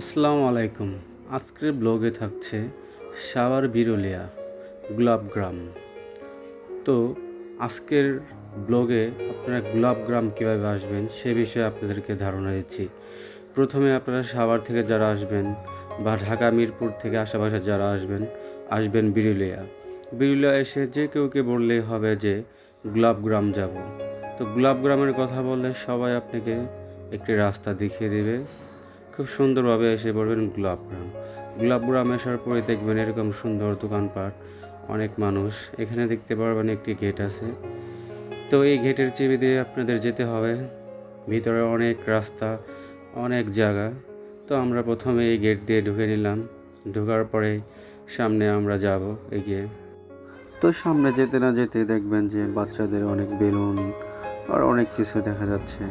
আসসালামু আলাইকুম। আজকের ব্লগে থাকছে সাভার বিরুলিয়া গোলাপগ্রাম তো আজকের ব্লগে আপনারা গোলাপগ্রাম কীভাবে আসবেন সে বিষয়ে আপনাদেরকে ধারণা দিচ্ছি। প্রথমে আপনারা সাভার থেকে যারা আসবেন বা ঢাকা, মিরপুর থেকে আশেপাশে যারা আসবেন আসবেন বিরুলিয়া বিরুলিয়া এসে যে কেউকে বললেই হবে যে গোলাপগ্রাম যাব। তো গোলাপগ্রামের কথা বললে সবাই আপনাকে একটি রাস্তা দেখিয়ে দেবে। খুব সুন্দরভাবে এসে পড়বেন গোলাপগ্রাম গোলাপগ্রাম আসার পরে দেখবেন এরকম সুন্দর দোকানপাট, অনেক মানুষ। এখানে দেখতে পারবেন একটি গেট আছে। তো এই গেটের চেপে দিয়ে আপনাদের যেতে হবে। ভিতরে অনেক রাস্তা, অনেক জায়গা। তো আমরা প্রথমে এই গেট দিয়ে ঢুকে নিলাম। ঢোকার পরে সামনে আমরা যাব এগিয়ে। তো সামনে যেতে না যেতে দেখবেন যে বাচ্চাদের অনেক বেলুন আর অনেক কিছু দেখা যাচ্ছে।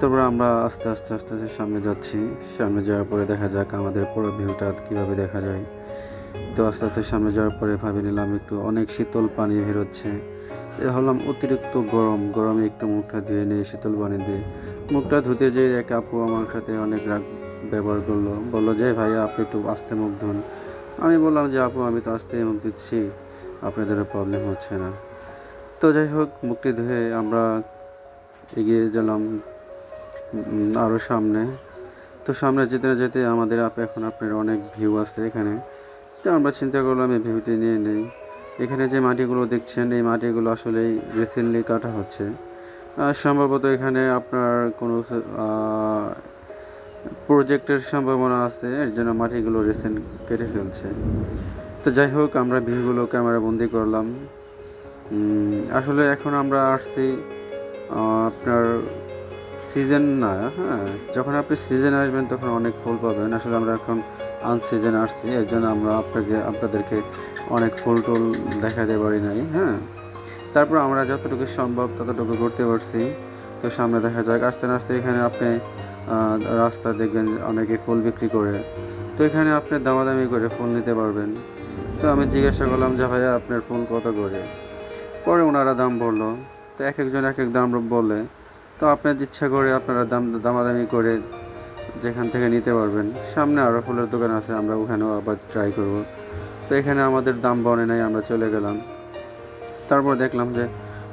তারপরে আমরা আস্তে আস্তে আস্তে আস্তে সামনে যাচ্ছি। সামনে যাওয়ার পরে দেখা যাক আমাদের পুরো ভিউটা কীভাবে দেখা যায়। তো আস্তে আস্তে সামনে যাওয়ার পরে ভাবি নিলাম একটু অনেক শীতল পানি বেরোচ্ছে এ হলাম অতিরিক্ত গরম। গরমে একটু মুখটা ধুয়ে নিয়ে শীতল পানি দিয়ে মুখটা ধুতে যেয়ে এক আপু আমার সাথে অনেক রাগ ব্যবহার করল। বলল, যে ভাইয়া, আপনি একটু আস্তে মুখ ধুন। আমি বললাম, যে আপু, আমি তো আস্তে মুখ দিচ্ছি আপনাদের প্রবলেম হচ্ছে না। তো যাই হোক, মুখটি ধুয়ে আমরা এগিয়ে গেলাম। আরও সামনে। তো সামনে যেতে যেতে আমাদের এখন আপনার অনেক ভিউ আছে এখানে। তো আমরা চিন্তা করলাম এই ভিউটি নিয়ে নেই। এখানে যে মাটিগুলো দেখছেন, এই মাটিগুলো আসলে রিসেন্টলি কাটা হচ্ছে। সম্ভবত এখানে আপনার কোনো প্রজেক্টের সম্ভাবনা আছে, এর জন্য মাটিগুলো রিসেন্ট কেটে ফেলছে। তো যাই হোক, আমরা ভিউগুলো ক্যামেরা বন্দি করলাম। আসলে এখন আমরা আসছি আপনার সিজন না হ্যাঁ? যখন আপনি সিজনে আসবেন, তখন অনেক ফুল পাবেন। আসলে আমরা এখন আনসিজন আসছি, এর জন্য আমরা আপনাকে, আপনাদেরকে অনেক ফুল টুল দেখাতে পারি নাই হ্যাঁ? তারপর আমরা যতটুকু সম্ভব ততটুকু করতে পারছি। তো সামনে দেখা যাক, আস্তে আস্তে এখানে আপনি রাস্তা দেখবেন অনেকে ফুল বিক্রি করে। তো এখানে আপনি দামাদামি করে ফুল নিতে পারবেন। তো আমি জিজ্ঞাসা করলাম যে, ভাইয়া, আপনার ফুল কত করে? পরে ওনারা দাম বলল, তো এক একজন এক এক দাম বলে তো আপনার ইচ্ছা করে আপনারা দাম, দামাদামি করে যেখান থেকে নিতে পারবেন, সামনে আরও ফুলের দোকান আছে, আমরা ওখানেও আবার ট্রাই করব। তো এখানে আমাদের দাম বনে নাই, আমরা চলে গেলাম। তারপর দেখলাম যে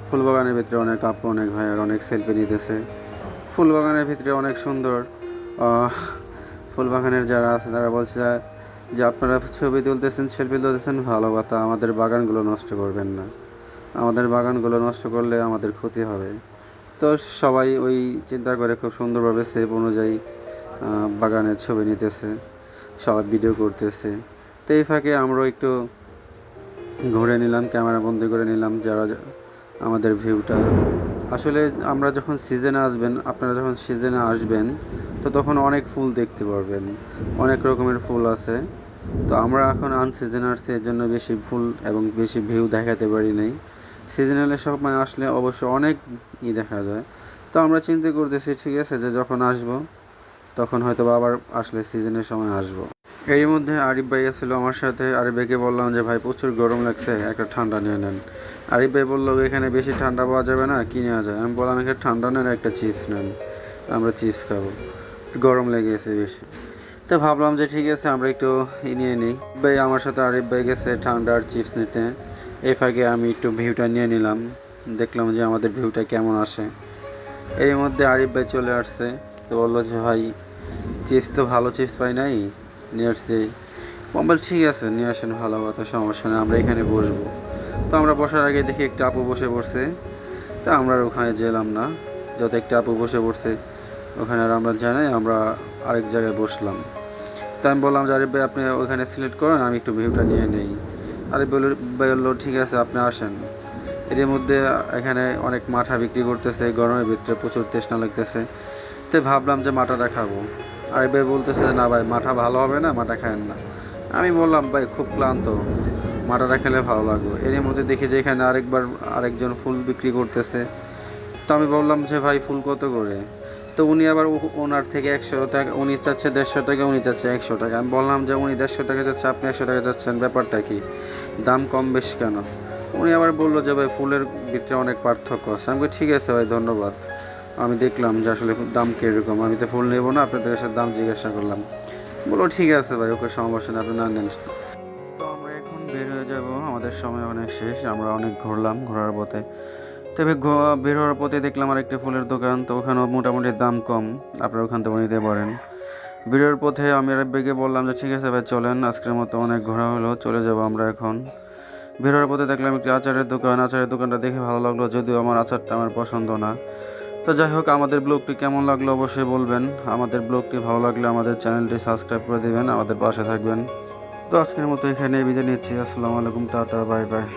ফুল বাগানের ভিতরে অনেক আপু, অনেক ভাইয়ার অনেক সেলফি নিতেছে। ফুল বাগানের ভিতরে অনেক সুন্দর ফুল বাগানের যারা আছে তারা বলছে যে আপনারা ছবি তুলতেছেন সেলফি তুলতেছেন, ভালো কথা, আমাদের বাগানগুলো নষ্ট করবেন না। আমাদের বাগানগুলো নষ্ট করলে আমাদের ক্ষতি হবে। তো সবাই ওই চিন্তা করে খুব সুন্দরভাবে সেভ অনুযায়ী বাগানের ছবি নিতেছে, সবাই ভিডিও করতেছে। তো এই ফাঁকে আমরাও একটু ঘুরে নিলাম ক্যামেরা বন্দি করে নিলাম, যারা আমাদের ভিউটা আসলে আমরা যখন সিজনে আসবেন, আপনারা যখন সিজনে আসবেন, তো তখন অনেক ফুল দেখতে পারবেন, অনেক রকমের ফুল আছে। তো আমরা এখন আনসিজন আসছি এর জন্য বেশি ফুল এবং বেশি ভিউ দেখাতে পারি নাই। সিজনালের সময় আসলে অবশ্য অনেক ই দেখা যায়। তো আমরা চিন্তা করতেছি, ঠিক আছে, যে যখন আসব, তখন হয়তো আবার আসলে সিজনের সময় আসব। এর মধ্যে আরিফ ভাই ছিল আমার সাথে। আরিফ ভাইকে বললাম যে, ভাই, প্রচুর গরম লাগছে, একটা ঠান্ডা নিয়ে নেন। আরিফ ভাই বলল, এখানে বেশি ঠান্ডা পাওয়া যাবে না, কি নেওয়া যায়? আমি বললাম, এখানে ঠান্ডা নেন, একটা চিপস নেন, আমরা চিপস খাব। গরম লেগে গেছে বেশি। তো ভাবলাম যে, ঠিক আছে, আমরা একটু নিয়ে নিই। ভাই আমার সাথে, আরিফ ভাই গেছে ঠান্ডা আর চিপস নিতে। এই ফাঁকে আমি একটু ভিউটা নিয়ে নিলাম। দেখলাম যে আমাদের ভিউটা কেমন আসে। এর মধ্যে আরিফ ভাই চলে আসছে। তো বলল যে, ভাই চিপস তো ভালো চিপস পাই নাই। নিয়ে আসছি। বল ঠিক আছে, নিয়ে আসেন, ভালো কথা, সমস্যা নেই, আমরা এখানে বসবো। তো আমরা বসার আগে দেখি একটা আপু বসে পড়ছে। তো আমরা ওখানে যেলাম না। যত একটা আপু বসে পড়ছে, ওখানে আর আমরা জানাই আমরা আরেক জায়গায় বসলাম। তো আমি বললাম যে, আরিফ ভাই, আপনি ওখানে সিলেক্ট করেন, আমি একটু ভিউটা নিয়ে নেই। আরিফ বলল ঠিক আছে, আপনি আসেন। এর মধ্যে এখানে অনেক মাঠা বিক্রি করতেছে, গরমের ভিতরে প্রচুর তৃষ্ণা লাগতেছে। তো ভাবলাম যে মাঠাটা খাব। আরিফ ভাই বলতেছে না ভাই, মাঠা ভালো হবে না, মাঠা খায়েন না। আমি বললাম, ভাই, খুব ক্লান্ত। মাঠাটা খেলে ভালো লাগবে। এর মধ্যে দেখি যে এখানে আরেকবার আরেকজন ফুল বিক্রি করতেছে। তো আমি বললাম যে, ভাই, ফুল কত করে? তো উনি আবার ওনার থেকে একশো টাকা, উনি চাচ্ছে দেড়শো টাকা, উনি চাচ্ছে একশো টাকা। আমি বললাম যে উনি দেড়শো টাকা চাচ্ছে, আপনি একশো টাকা চাচ্ছেন, ব্যাপারটা কি? দাম কম বেশ কেন? উনি আবার বলল যে ভাই, ফুলের ভিতরে অনেক পার্থক্য আছে। আমি ঠিক আছে ভাই, ধন্যবাদ। আমি দেখলাম যে আসলে দাম কীরকম। আমি তো ফুল নেব না, আপনাদের কাছে দাম জিজ্ঞাসা করলাম। বলো ঠিক আছে ভাই, ওকে সমস্যা নেই আপনি না নেন। তো আমরা এখন বের হয়ে যাব। আমাদের সময় অনেক শেষ, আমরা অনেক ঘুরলাম ঘোরার পথে। তবে বের হওয়ার পথে দেখলাম আর একটি ফুলের দোকান, তো ওখানেও মোটামুটি দাম কম। আপনারা ওখান থেকে নিতে পারেন। বেরোর পথে আমি আর বেগে বললাম যে, ঠিক আছে ভাই, চলেন। আজকের মতো অনেক ঘোরা হলো, চলে যাব আমরা এখন। বেরোর পথে দেখলাম একটি আচারের দোকান। আচারের দোকানটা দেখে ভালো লাগল, যদিও আমার আচারটা আমার পছন্দ না। তো যাই হোক, আমাদের ব্লগটি কেমন লাগল অবশ্যই বলবেন। আমাদের ব্লগটি ভালো লাগলে আমাদের চ্যানেলটি সাবস্ক্রাইব করে দেবেন, আমাদের পাশে থাকবেন। তো আজকের মতো এখানে বিদায় নিচ্ছি। আসসালামু আলাইকুম, টাটা, বাই বাই।